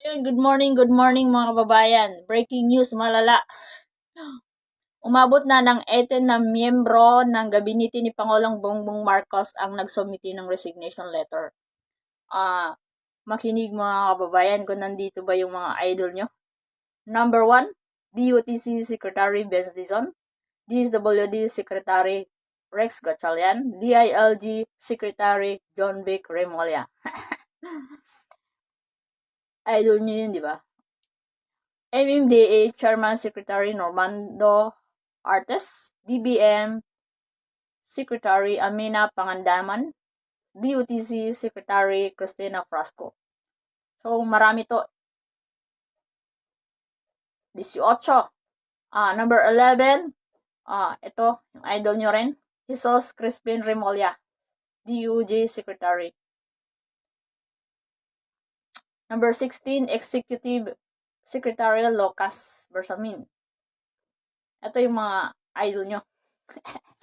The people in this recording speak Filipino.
Good morning, good morning mga kababayan. Breaking news, malala. Umabot na ng 18 na miyembro ng gabinete ni Pangulong Bongbong Marcos ang nagsumiti ng resignation letter. Ah, makinig mga kababayan kung nandito ba yung mga idol nyo. Number 1, DUTC Secretary Benz Dizon, DSWD Secretary Rex Gatchalian, DILG Secretary John Vic Remolia. idol nyo yun, di ba? MMDA Chairman Secretary Normando Artes, DBM Secretary Amina Pangandaman, DUTC Secretary Christina Frasco. So, marami to. 18. Ah, number 11. Ah, ito, yung idol nyo rin. Jesus Crispin Remolia, DUJ Secretary. Number 16, Executive Secretary Locas Bersamin. Ito yung mga idol nyo.